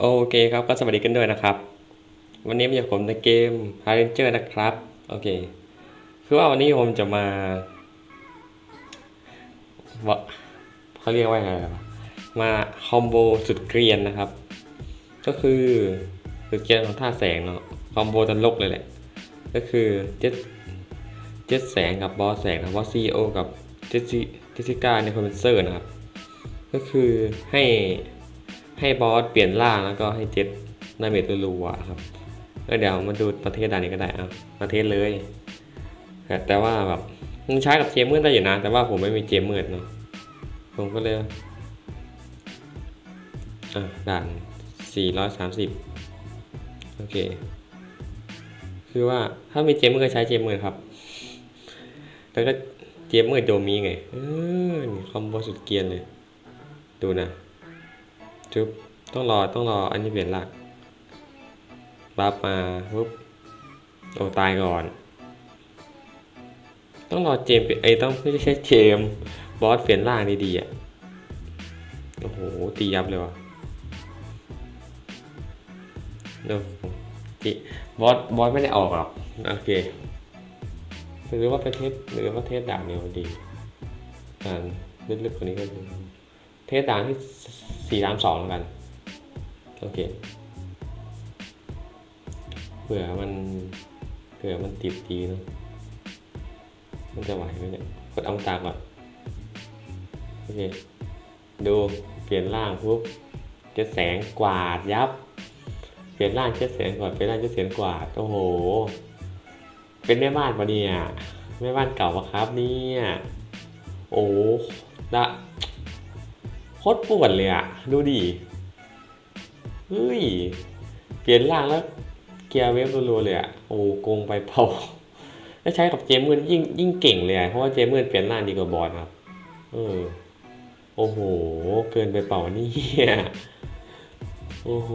โอเคครับก็สวัสดีกันด้วยนะครับ วันนี้มาอยู่ผมในเกม h a r r a n g e r นะครับ โอเค คือว่าวันนี้ผมจะมาว่าเขาเรียกว่าไงมาคอมโบสุดเกรียนนะครับ ก็คือสุดเกรียนของท่าแสงเนาะคอมโบตลกเลยแหละ ก็คือเจ็ดเจ็ดแสงกับบอสแสงนะบอสซีโอกับเจสซิเจสสิก้าในคอมเพนเซอร์นะครับ ก็คือให้ ให้บอสเปลี่ยนร่างแล้วก็ให้เจ็ดนาเมจรัวๆครับแล้วเดี๋ยวมาดูประเทศดานี้ก็ได้อะประเทศเลย แต่ว่าแบบมันใช้กับเจมมืดได้อยู่นะ แต่ว่าผมไม่มีเจมมืดเนาะผมก็เลยอะด่าน 430 โอเค คือว่าถ้ามีเจมมืดก็ใช้เจมมืดครับ แล้วก็เจมมืดโดมีไงเออคอมโบสุดเกียนเลย ดูนะ จุ๊บต้องรอต้องรออันนี้เปลี่ยนหลักบัฟมาปุ๊บโอ้ตายก่อน ต้องรอเจมเปลี่ยนไอ้ต้องไม่ใช่เจมบอสเปลี่ยนร่างดีๆอะโอ้โหตียับเลยว่ะเดี๋ยวบอสบอสไม่ได้ออกหรอกโอเคหรือว่าประเทศหรือว่าประเทศด่านเดียวดีอ่านลึกๆกว่านี้ก็ดี ทสด่านที่สี่สามสองแล้วกันโอเคเผื่อมันเผื่อมันติดดีเนอะมันจะไหวไหมเนี่ยกดเอาตาก่อนโอเคดูเปลี่ยนร่างปุ๊บเจะแสงกวาดยับ เปลี่ยนร่างเช็ดแสงก่อนเปลี่ยนร่างเช็ดแสงกวาดโอ้โห เป็นแม่บ้านปะเนี่ยแม่บ้านเก่าปะครับเนี่ยโอ้ดะ โคตรปวดเลยอะดูดิเฮ้ย เปลี่ยนร่างแล้ว เกียร์เวฟรัวๆเลยอะโอ้โกงไปเผาแล้วใช้กับเจมเมืนยิ่งยิ่งเก่งเลยอะเพราะว่าเจมเมืนเปลี่ยนร่างดีกว่าบอลครับ เออ โอ้โห เกินไปเปล่านี่โอ้โห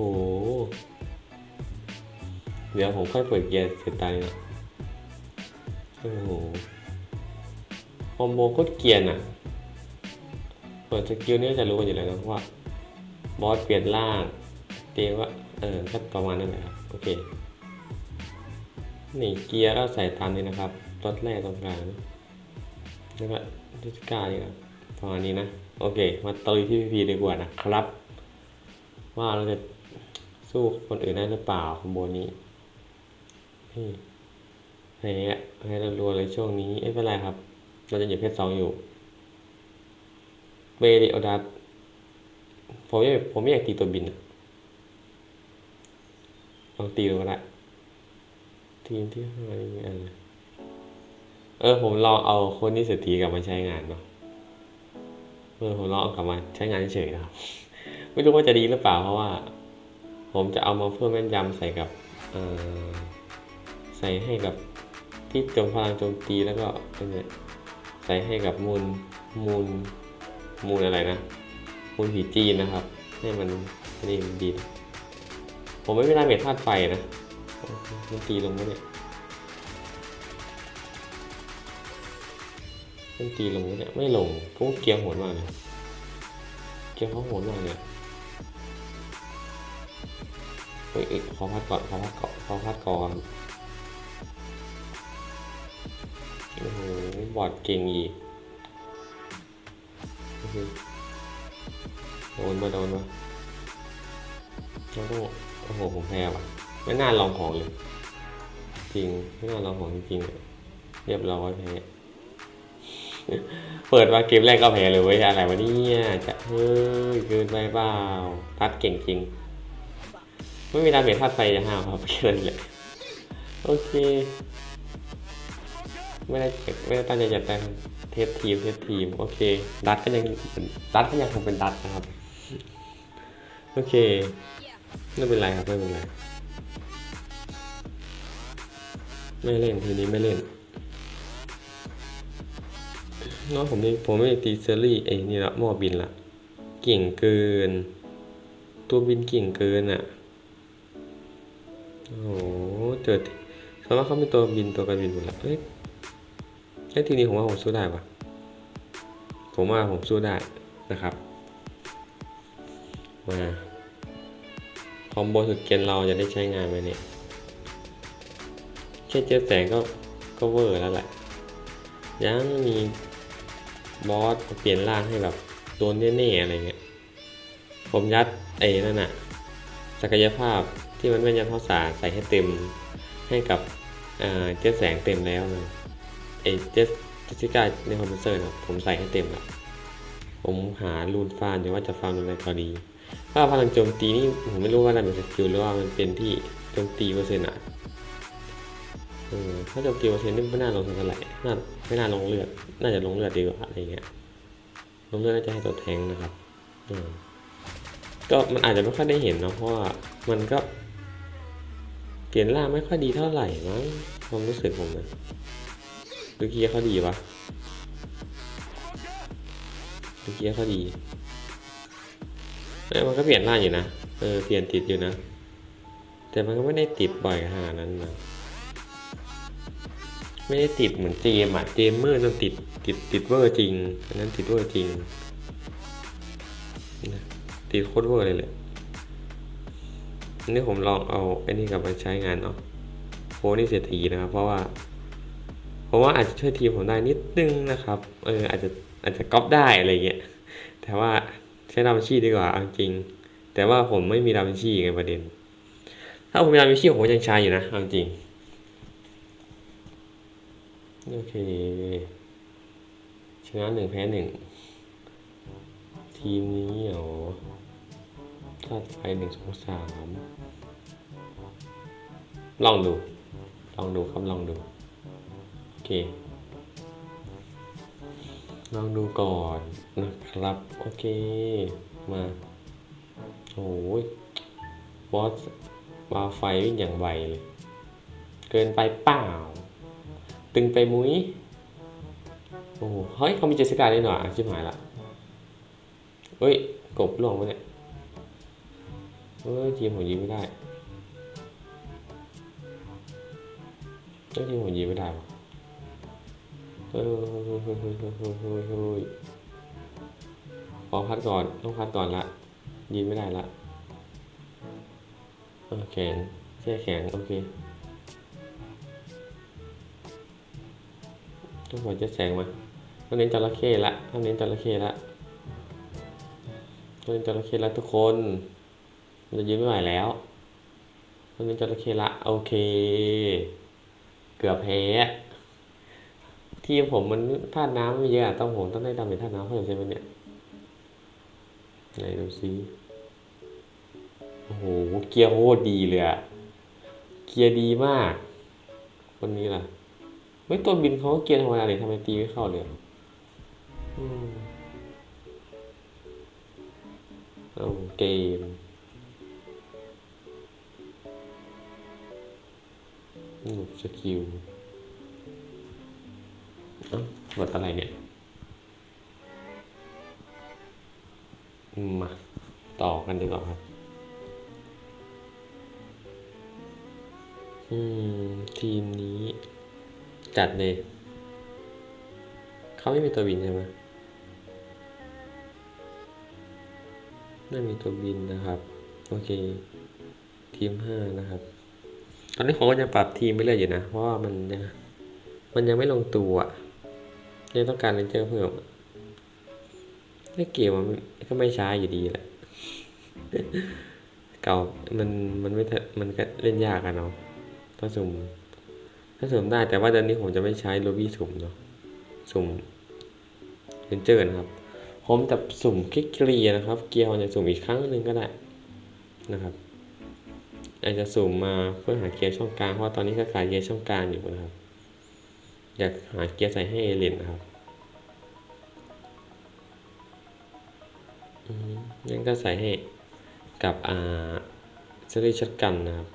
เดี๋ยวผมค่อยเปิดเกียร์เสร็จตายนะโอ้โหคอมโบโคตรเกียนอะ เปิดสกิลนี้จะรู้กันอยู่แล้วนะว่าบอสเปลี่ยนร่างเตียว่าเออก็ประมาณนั้นแหละครับโอเคนี่เกียร์ก็ใส่ตามนี้นะครับรถแรกตรงกลางแล้วก็ดิสการนี่ครับประมาณนี้นะโอเค มาตุยที่พีพีดีกว่านะครับ ว่าเราจะสู้คนอื่นได้หรือเปล่าคอมโบนี้นี่ให้ยให้เรารัวเลยช่วงนี้ไม่เป็นไรครับ เราจะอยู่เพชรสองอยู่ เวริโอดัสผมไม่ผมไม่อยากตีตัวบินอะลองตีดูก็ได้ทีมที่ห้านี่อะไรเออผมลองเอาคนที่เศรษฐีกลับมาใช้งานเนาะเออผมลองเอากลับมาใช้งานเฉยนะครับ ไม่รู้ว่าจะดีหรือเปล่าเพราะว่า ผมจะเอามาเพิ่มแม่นยำใส่กับเอ่อใส่ให้กับที่โจมพลังโจมตีแล้วก็ใส่ให้กับมูลมูล มูลอะไรนะมูลผีจีนนะครับให้มันนี่มันดีผมไม่มีราเมทธาตุไฟนะมันตีลงไหมเนี่ยมันตีลงไหมเนี่ยไม่ลงพวกเกียร์โหดมากเลยเกียร์เขาโหดมากเลยเฮ้ยเอ้ยขอพัดก่อนขอพัดก่อนขอพัดก่อนโอ้โหบอดเก่งอีก โดนมาโดนมาโอ้โหโอ้โหผมแพ้ว่ะไม่น่าลองของเลย จริงไม่น่าลองของจริงๆเลยเรียบร้อยแพ้เปิดมาเกมแรกก็แพ้เลยเว้ยอะไรวะเนี่ยจะเฮ้ยเกินไปเปล่าทัดเก่งจริง ไม่มีดาเมจทัดไฟจะห้าวครับแค่นั้นแหละโอเค ไม่ได้ไม่ได้ตั้งใจจะแต่งเทสทีมเทสทีมโอเค ดัตก็ยังดัตก็ยังคงเป็นดัตนะครับ โอเคไม่เป็นไรครับไม่เป็นไรไม่เล่นทีนี้ไม่เล่นน้องผมนี่ผมไม่ตีเซอรี่ไอ้นี่ละหม้อบินละเก่งเกิน ตัวบินเก่งเกินอะโอ้โหเจอสมมติเขามีตัวบินตัวการบินหมดล้วเอ้ย ไอ้ทีนี้ผมว่าผมสู้ได้ปะผมว่าผมสู้ได้นะครับ มาคอมโบสุดเกนเราจะได้ใช้งานไหมเนี่ยแค่เจอแสงก็ก็เวอร์แล้วแหละ ยังมีบอสเปลี่ยนร่างให้แบบโดนแน่ๆอะไรเงี้ย ผมยัดไอ้นั่นน่ะศักยภาพที่มันเป็นยันข้อสาใส่ให้เต็มให้กับเอ่อเจ็ตแสงเต็มแล้วนะ เจ็ตเจสสิก้าในคอมเพรสเซอร์นะผมใส่ให้เต็มละผมหารูนฟานอยู่ว่าจะฟาร์มอะไรพอดีถ้าพลังโจมตีนี่ผมไม่รู้ว่าอะไรเป็นสกิลหรือว่ามันเป็นที่โจมตีเปอร์เซ็นต์อะเออถ้าโจมตีเปอร์เซ็นต์นี่ไม่น่าลงเท่าไหร่น่าไม่น่าลงเลือด น่าจะลงเลือดดีกว่าอะไรเงี้ยลงเลือดน่าจะให้ตัวแทงนะครับอืมก็มันอาจจะไม่ค่อยได้เห็นเนาะเพราะว่ามันก็เปลี่ยนร่างไม่ค่อยดีเท่าไหร่มั้งความรู้สึกผมนะ ดูเกียเขาดีปะดูเกียเขาดีเอ้ยมันก็เปลี่ยนร่างอยู่นะ เออ เปลี่ยนติดอยู่นะ แต่มันก็ไม่ได้ติดบ่อยขนาดนั้นนะไม่ได้ติดเหมือนเจมอะเจมเมอร์นั่นติดติดติดเวอร์จริงอันนั้นติดเวอร์จริงติดโคตรเวอร์เลยแหละอันนี้ผมลองเอาไอ้นี่กลับมาใช้งานเนาะโฟนี่เสียทีนะครับ เพราะว่า เพราะว่าอาจจะช่วยทีมผมได้นิดนึงนะครับ เอออาจจะอาจจะก๊อปได้อะไรเงี้ย แต่ว่าใช้ดาวินชีดีกว่าอาจริง แต่ว่าผมไม่มีดาวินชีไงประเด็น ถ้าผมมีดาวินชีผมยังใช้อยู่นะจริง โอเค ชนะหนึ่งแพ้หนึ่ง ทีมนี้เหรอถ้าไปหนึ่งสองสามลองดู ลองดูครับ ลองดู เค ลองดูก่อนนะครับ โอเค มาโอ้ยบอสวาไฟวิ่งอย่างไวเลย เกินไปเปล่า ตึงไปมุ้ย โอ้เฮ้ยเขามีเจสสิก้าด้หน่อยชิบหายละเฮ้ย กบล่วงไปเนี่ยเฮ้ยทีมผมยิงไม่ได้เฮ้ยทีมผมยิงไม่ได้วะ ขอพักก่อนต้องพักก่อนละยืนไม่ได้ละเออแขนแช่แขนโอเคต้องหัวจะแสงมาต้องเน้นจระเข้ละต้องเน้นจระเข้ละต้องเน้นจระเข้ละทุกคนเรายืนไม่ไหวแล้วต้องเน้นจระเข้ละโอเค เกือบแพ้ ทีมผมมันธาตุน้ำไม่เยอะอะต้องผมต้องได้ดำเป็นธาตุน้ำเพิ่มใช่ไหมเนี่ยไหนดูซิโอ้โหเกียร์โคตรดีเลยอะเกียร์ดีมากคนนี้ล่ะไม่ตัวบินเขาเกียร์ธรรมดาเลยทำไมตีไม่เข้าเลยเอาเกมสกิล เอ้าบทอะไรเนี่ยมาต่อกันดีกว่าครับอืม ทีมนี้ จัดเลย เขาไม่มีตัวบินใช่ไหมไม่มีตัวบินนะครับ โอเค ทีมห้านะครับ ตอนนี้ผมก็จะปรับทีมไปเรื่อยอยู่นะ เพราะว่ามันยังมันยังไม่ลงตัวอะ ยังต้องการเลนเจอร์เพิ่มอะในเกมมันก็ไม่ช้าอยู่ดีแหละ เก่ามันมันไม่มันก็เล่นยากอะเนาะถ้าสุ่มถ้าสุ่มได้แต่ว่าตอนนี้ผมจะไม่ใช้โลบี้สุ่มเนาะสุ่มเรนเจอร์นะครับ ผมจะสุ่มคลิกเกลียนะครับ เกียร์จะสุ่มอีกครั้งหนึ่งก็ได้นะครับอาจจะสุ่มมาเพื่อหาเกียร์ช่องกลางเพราะตอนนี้ก็ขายเกียร์ช่องกลางอยู่นะครับ อยากหาเกียร์ใส่ให้เอเลนนะครับ งั้นก็ใส่ให้กับอ่าเซรีชัดกันนะครับ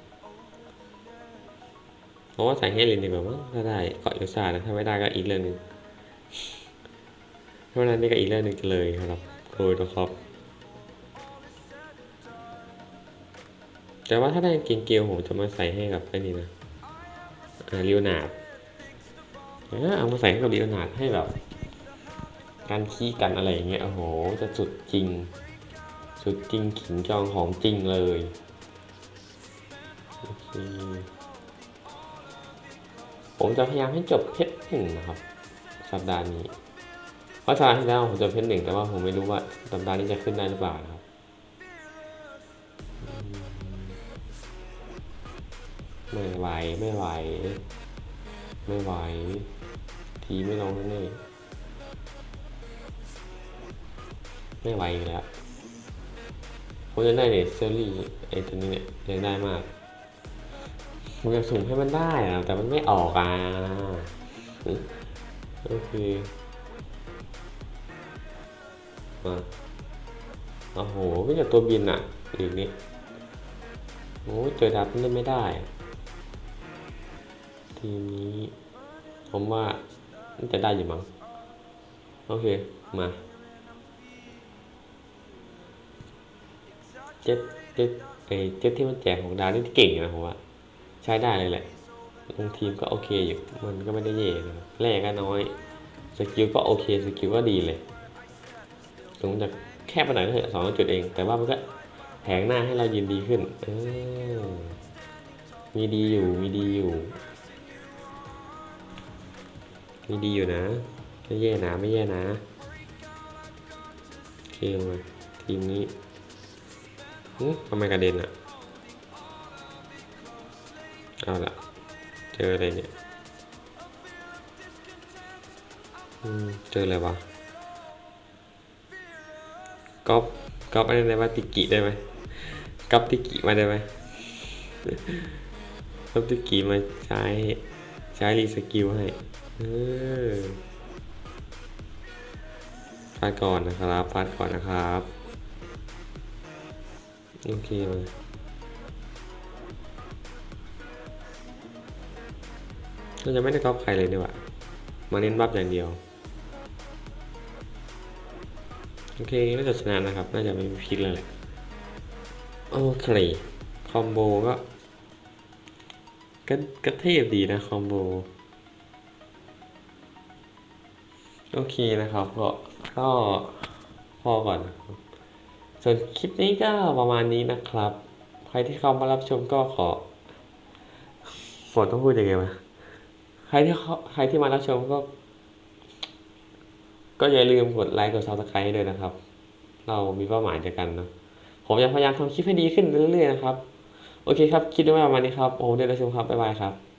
เพราะว่าใส่ให้เลนดีกว่ามั้งถ้าได้เกาะยูซ่านะถ้าไม่ได้ก็อีกเรื่องหนึ่งถ้าไม่ได้นี่ก็อีกเรื่องหนึ่งเลยครับโรยตัวครับ แต่ว่าถ้าได้เกงเกลผมจะมาใส่ให้กับไอ้นี่นะอ่าเรียวนาดเอามาใส่ให้กับเรียวนาดให้แบบ การขี้กันอะไรอย่างเงี้ยโอ้โห จะสุดจริง สุดจริงขิงจองของจริงเลยโอเคผมจะพยายามให้จบเพชรหนึ่งนะครับ สัปดาห์นี้เพราะสัปดาห์ที่แล้วผมจบเพชรหนึ่งแต่ว่าผมไม่รู้ว่าสัปดาห์นี้จะขึ้นได้หรือเปล่านะครับไม่ไหวไม่ไหว ไม่ไหว ทีไม่ลงแน่ ไม่ไหวอีกแล้วผมจะได้เนี่ยเซลลี่ไอ้ตัวนี้เนี่ยอยากได้มากผมอยากสุ่มให้มันได้อะแต่มันไม่ออกอะก็คือมาโอ้โหไม่จากตัวบินอะอีกนี้โอ้เจอดับเล่นไม่ได้ ทีนี้ ผมว่าน่าจะได้อยู่มั้งโอเค มา เจ็ดเจ็ดไอ้เจ็ดที่มันแจกของดาวนี่เก่งนะผมว่าใช้ได้เลยแหละลงทีมก็โอเคอยู่มันก็ไม่ได้แย่นะแรกก็น้อยสกิลก็โอเคสกิลก็ดีเลยถึงจะแค่ไปหน่อยก็เถอะสองจุดเอง แต่ว่ามันก็แผงหน้าให้เรายืนดีขึ้นเออมีดีอยู่มีดีอยู่ มีดีอยู่นะไม่แย่นะไม่แย่นะโอเคมาทีมนี้ ทำไมกระเด็นอะ เอาละเจออะไรเนี่ยเจออะไรวะก๊อปก๊อปอะไรได้ไหมติกิได้ไหมก๊อปติกิมาได้ไหมก๊อปติกิมาใช้ใช้รีสกิลให้เออฟาดก่อนนะครับฟาดก่อนนะครับ โอเคมาเราจะไม่ได้ก๊อปใครเลยดีกว่ามาเน้นบัฟอย่างเดียว โอเคน่าจะชนะนะครับ น่าจะไม่มีพิกเลยแหละโอเค คอมโบก็ก็ก็เทพดีนะ คอมโบ โอเคนะครับ ก็ก็พอก่อนนะครับ ส่วนคลิปนี้ก็ประมาณนี้นะครับ ใครที่เข้ามารับชมก็ขอฝนต้องพูดยังไงวะใครที่เขาใครที่มารับชมก็ ก็อย่าลืมกดไลค์กดซับสไครต์ด้วยนะครับ เรามีเป้าหมายเดียวกันเนะผมจะพยายามทำคลิปให้ดีขึ้นเรื่อยๆนะครับ โอเคครับคลิปนี้ประมาณนี้ครับ โอ้เดี๋ยวเราชมครับ บ๊ายบายครับ